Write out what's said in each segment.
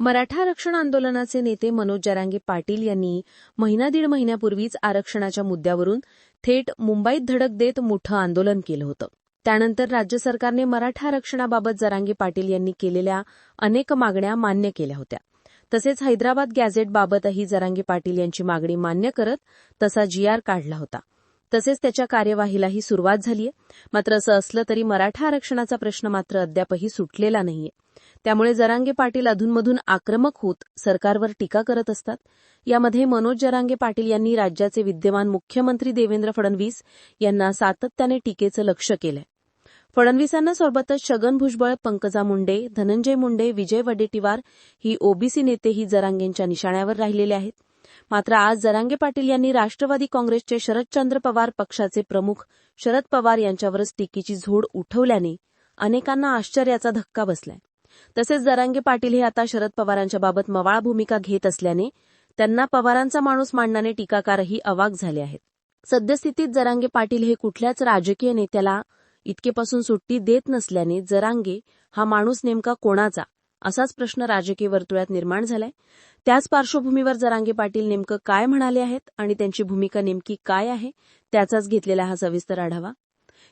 मराठा आरक्षण आंदोलनाचे नेते मनोज जरांगे पाटील यांनी महिना दीड महिन्यापूर्वीच आरक्षणाच्या मुद्द्यावरून थेट मुंबईत धडक देत मोठं आंदोलन केलं होतं. त्यानंतर राज्य सरकारने मराठा आरक्षणाबाबत जरांगे पाटील यांनी केलेल्या अनेक मागण्या मान्य केल्या होत्या. तसेच हैदराबाद गॅझेटबाबतही जरांगे पाटील यांची मागणी मान्य करत तसा जीआर काढला होता. तसेच त्याच्या कार्यवाहीलाही सुरुवात झालीय. मात्र असं असलं तरी मराठा आरक्षणाचा प्रश्न मात्र अद्यापही सुटलेला नाहीये. त्यामुळे जरांगे पाटील अधूनमधून आक्रमक होत सरकारवर टीका करत असतात. यामध्ये मनोज जरांगे पाटील यांनी राज्याचे विद्यमान मुख्यमंत्री देवेंद्र फडणवीस यांना सातत्याने टीकेचं लक्ष केलंय. फडणवीसांना सोबतच छगन भुजबळ पंकजा मुंडे धनंजय मुंडे विजय वडेट्टीवार ही ओबीसी नेतेही जरांगेंच्या निशाण्यावर राहिलेले आहेत. मात्र आज जरांगे पाटील यांनी राष्ट्रवादी काँग्रेसचे शरदचंद्र पवार पक्षाचे प्रमुख शरद पवार यांच्यावरच टीकेची झोड उठवल्याने अनेकांना आश्चर्याचा धक्का बसलाय. तसेच जरांगे पाटील हे आता शरद पवारांच्या बाबत मवाळ भूमिका घेत असल्याने त्यांना पवारांचा माणूस मांडणाने टीकाकारही अवाक झाले आहेत. सद्यस्थितीत जरांगे पाटील हे कुठल्याच राजकीय नेत्याला इतकेपासून सुट्टी देत नसल्याने जरांगे हा माणूस नेमका कोणाचा असाच प्रश्न राजकीय वर्तुळात निर्माण झालाय. त्याच पार्श्वभूमीवर जरांगे पाटील नेमकं काय म्हणाले आहेत आणि त्यांची भूमिका नेमकी काय आहे त्याचाच घेतलेला हा सविस्तर आढावा.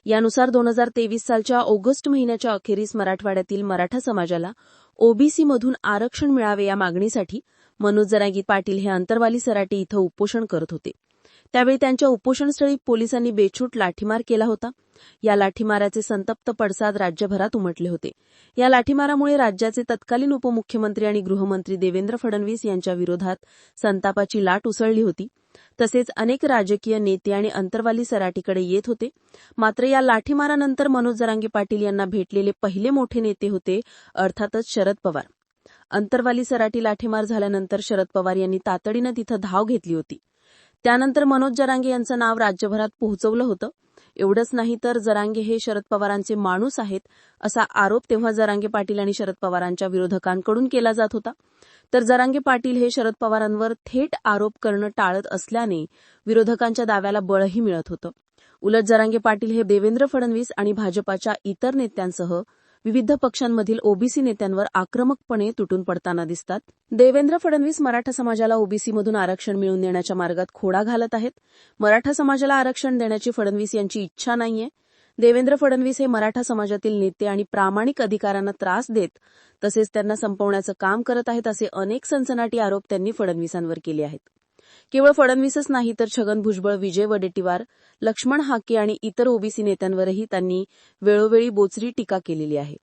यानुसार दोन हजार तेवीस सालच्या ऑगस्ट महिन्याच्या अखेरीस मराठवाड्यातील मराठा समाजाला ओबीसीमधून आरक्षण मिळावे या मागणीसाठी मनोज जरांगी पाटील हे अंतरवाली सराटी इथं उपोषण करत होते. त्यावेळी त्यांच्या उपोषणस्थळी पोलिसांनी बेछूट लाठीमार केला होता. या लाठीमाराचे संतप्त पडसाद राज्यभरात उमटले होते. या लाठीमारामुळे राज्याचे तत्कालीन उपमुख्यमंत्री आणि गृहमंत्री देवेंद्र फडणवीस यांच्या विरोधात संतापाची लाट उसळली होती. तसेच अनेक राजकीय नेते आणि अंतरवाली सराटीकडे येत होते. मात्र या लाठीमारानंतर मनोज जरांगे पाटील यांना भेटलेले पहिले मोठे नेते होते अर्थातच शरद पवार. अंतरवाली सराटी लाठीमार झाल्यानंतर शरद पवार यांनी तातडीनं तिथं धाव घेतली होती. त्यानंतर मनोज जरांगे यांचं नाव राज्यभरात पोहोचवलं होतं. एवढंच नाही तर जरांगे हे शरद पवारांचे माणूस आहेत असा आरोप तेव्हा जरांगे पाटील आणि शरद पवारांच्या विरोधकांकडून केला जात होता. तर जरांगे पाटील हे शरद पवारांवर थेट आरोप करणं टाळत असल्याने विरोधकांच्या दाव्याला बळही मिळत होतं. उलट जरांगे पाटील हे देवेंद्र फडणवीस आणि भाजपाच्या इतर नेत्यांसह विविध पक्षांमधील ओबीसी नेत्यांवर आक्रमकपणे तुटून पडताना दिसतात. देवेंद्र फडणवीस मराठा समाजाला ओबीसीमधून आरक्षण मिळवून देण्याच्या मार्गात खोडा घालत आहेत. मराठा समाजाला आरक्षण देण्याची फडणवीस यांची इच्छा नाहीये. देवेंद्र फडणवीस हे मराठा समाजातील नेते आणि प्रामाणिक अधिकाऱ्यांना त्रास देत तसेच त्यांना संपवण्याचं काम करत आहेत असे अनेक सनसनाटी आरोप त्यांनी फडणवीसांवर केले आहेत. केवळ फडणवीसच नाही तर छगन भुजबळ विजय वडेट्टीवार लक्ष्मण हाके आणि इतर ओबीसी नेत्यांवरही त्यांनी वेळोवेळी बोचरी टीका केलेली आहे.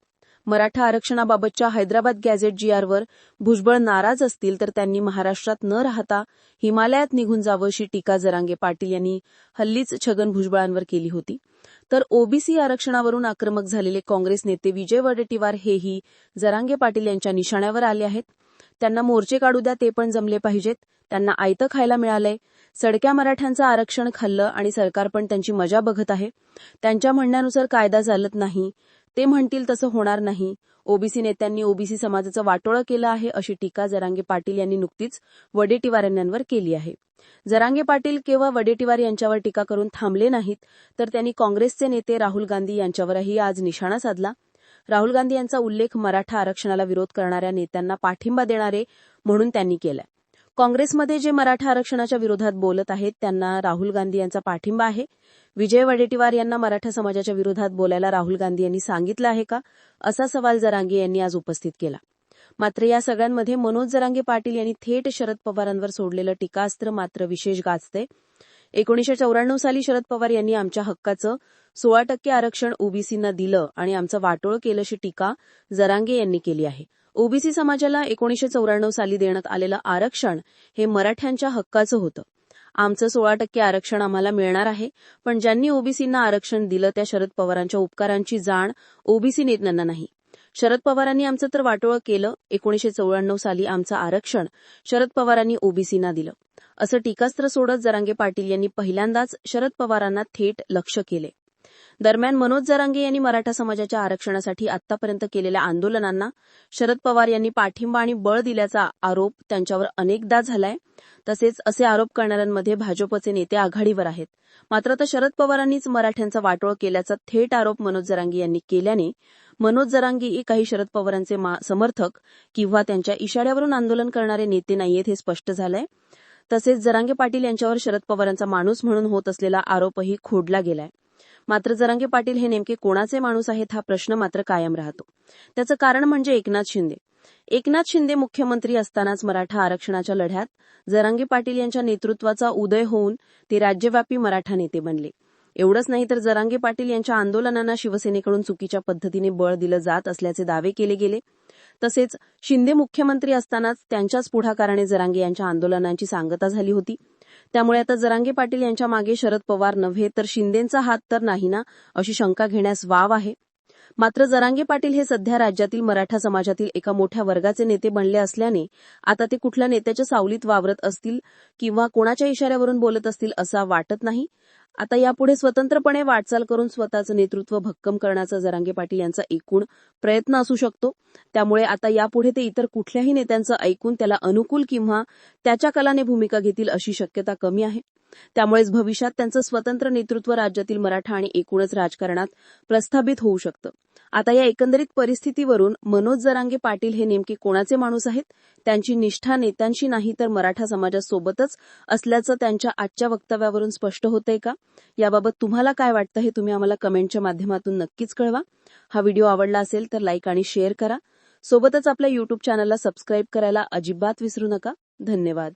मराठा आरक्षणाबाबतच्या हैदराबाद गॅझेट जीआरवर भुजबळ नाराज असतील तर त्यांनी महाराष्ट्रात न राहता हिमालयात निघून जावं अशी टीका जरांगे पाटील यांनी हल्लीच छगन भुजबळांवर केली होती. तर ओबीसी आरक्षणावरून आक्रमक झालेले काँग्रेस नेते विजय वडेट्टीवार हेही जरांगे पाटील यांच्या निशाण्यावर आले आहेत. त्यांना मोर्चे काढू द्या ते पण जमले पाहिजेत. त्यांना आयतं खायला मिळालंय. सडक्या मराठ्यांचं आरक्षण खाल्लं आणि सरकार पण त्यांची मजा बघत आहे. त्यांच्या म्हणण्यानुसार कायदा चालत नाही. ते म्हणतील तसं होणार नाही. ओबीसी नेत्यांनी ओबीसी समाजाचं वाटोळं केलं आहे अशी टीका जरांगे पाटील यांनी नुकतीच वडेट्टीवार केली आहे. जरांगे पाटील केवळ वडेटीवार यांच्यावर टीका करून थांबले नाहीत तर त्यांनी काँग्रेसचे नेते राहुल गांधी यांच्यावरही आज निशाणा साधला. राहुल गांधी यांचा उल्लेख मराठा आरक्षणाला विरोध करणाऱ्या नेत्यांना पाठिंबा देणारे म्हणून त्यांनी केलाय. काँग्रेसमध्ये जे मराठा आरक्षणाच्या विरोधात बोलत आहेत त्यांना राहुल गांधी यांचा पाठिंबा आहे. विजय वडेट्टीवार यांना मराठा समाजाच्या विरोधात बोलायला राहुल गांधी यांनी सांगितलं आहे का? असा सवाल जरांगे यांनी आज उपस्थित केला. मात्र या सगळ्यांमध्ये मनोज जरांगे पाटील यांनी थेट शरद पवारांवर सोडलेलं टीकास्त्र मात्र विशेष गाजते एकोणीशे चौऱ्याण्णव साली शरद पवार यांनी आमच्या हक्काचं सोळा टक्के आरक्षण ओबीसींना दिलं आणि आमचं वाटोळ केलं अशी टीका जरांगे यांनी केली आहे. ओबीसी समाजाला एकोणीशे चौऱ्याण्णव साली देण्यात आलेलं आरक्षण हे मराठ्यांच्या हक्काचं होतं. आमचं सोळा टक्के आरक्षण आम्हाला मिळणार आहे पण ज्यांनी ओबीसींना आरक्षण दिलं त्या शरद पवारांच्या उपकारांची जाण ओबीसी नेत्यांना नाही. शरद पवारांनी आमचं तर वाटोळं केलं. एकोणीशे चौऱ्याण्णव साली आमचं आरक्षण शरद पवारांनी ओबीसींना दिलं. असं टीकास्त्र सोडत जरांगे पाटील यांनी पहिल्यांदाच शरद पवारांना थेट लक्ष केले. दरम्यान मनोज जरांगे यांनी मराठा समाजाच्या आरक्षणासाठी आतापर्यंत केलेल्या आंदोलनांना शरद पवार यांनी पाठिंबा आणि बळ दिल्याचा आरोप त्यांच्यावर अनेकदा झालाय. तसेच असे आरोप करणाऱ्यांमध्ये भाजपचे नेते आघाडीवर आहेत. मात्र आता शरद पवारांनीच मराठ्यांचा वाटोळ केल्याचा थेट आरोप मनोज जरांगे यांनी केल्याने मनोज जरांगी काही शरद पवारांचे मा- समर्थक किंवा त्यांच्या इशाऱ्यावरून आंदोलन करणारे नेते नाहीयेत हे स्पष्ट झालंय. तसेच जरांगे पाटील यांच्यावर शरद पवारांचा माणूस म्हणून होत असलेला आरोपही खोडला गेलाय. मात्र जरांगे पाटील हे नेमके कोणाचे माणूस आहेत हा प्रश्न मात्र कायम राहतो. त्याचं कारण म्हणजे एकनाथ शिंदे. एकनाथ शिंदे मुख्यमंत्री असतानाच मराठा आरक्षणाच्या लढ्यात जरांगे पाटील यांच्या नेतृत्वाचा उदय होऊन ते राज्यव्यापी मराठा नेते बनले. एवढंच नाही तर जरांगे पाटील यांच्या आंदोलनांना शिवसेनेकडून चुकीच्या पद्धतीने बळ दिलं जात असल्याचे दावे केले गेले. तसेच शिंदे मुख्यमंत्री असतानाच त्यांच्याच पुढाकाराने जरांगे यांच्या आंदोलनांची सांगता झाली होती. त्यामुळे आता जरांगे पाटील यांच्या मागे शरद पवार नव्हे तर शिंदेंचा हात तर नाही ना अशी शंका घेण्यास वाव आहे. मात्र जरांगे पाटील हे सध्या राज्यातील मराठा समाजातील एका मोठ्या वर्गाचे नेते बनले असल्याने आता ते कुठल्या नेत्याच्या सावलीत वावरत असतील किंवा कोणाच्या इशाऱ्यावरून बोलत असतील असा वाटत नाही. आता यापुढे स्वतंत्रपणे वाटचाल करून स्वतःचं नेतृत्व भक्कम करण्याचा जरांगे पाटील यांचा एकूण प्रयत्न असू शकतो. त्यामुळे आता यापुढे ते इतर कुठल्याही नेत्यांचं ऐकून त्याला अनुकूल किंवा त्याच्या कलाने भूमिका घेतील अशी शक्यता कमी आहे. त्यामुळेच भविष्यात त्यांचं स्वतंत्र नेतृत्व राज्यातील मराठा आणि एकूणच राजकारणात प्रस्थापित होऊ शकतं. आता या एकंदरीत परिस्थितीवरून मनोज जरांगे पाटील हे नेमके कोणाचे माणूस आहेत? त्यांची निष्ठा नेत्यांशी नाही तर मराठा समाजासोबतच असल्याचं त्यांच्या आजच्या वक्तव्यावरून स्पष्ट होतंय का? याबाबत तुम्हाला काय वाटतं हे तुम्ही आम्हाला कमेंटच्या माध्यमातून नक्कीच कळवा. हा व्हिडिओ आवडला असेल तर लाईक आणि शेअर करा. सोबतच आपल्या युट्यूब चॅनलला सबस्क्राईब करायला अजिबात विसरू नका. धन्यवाद.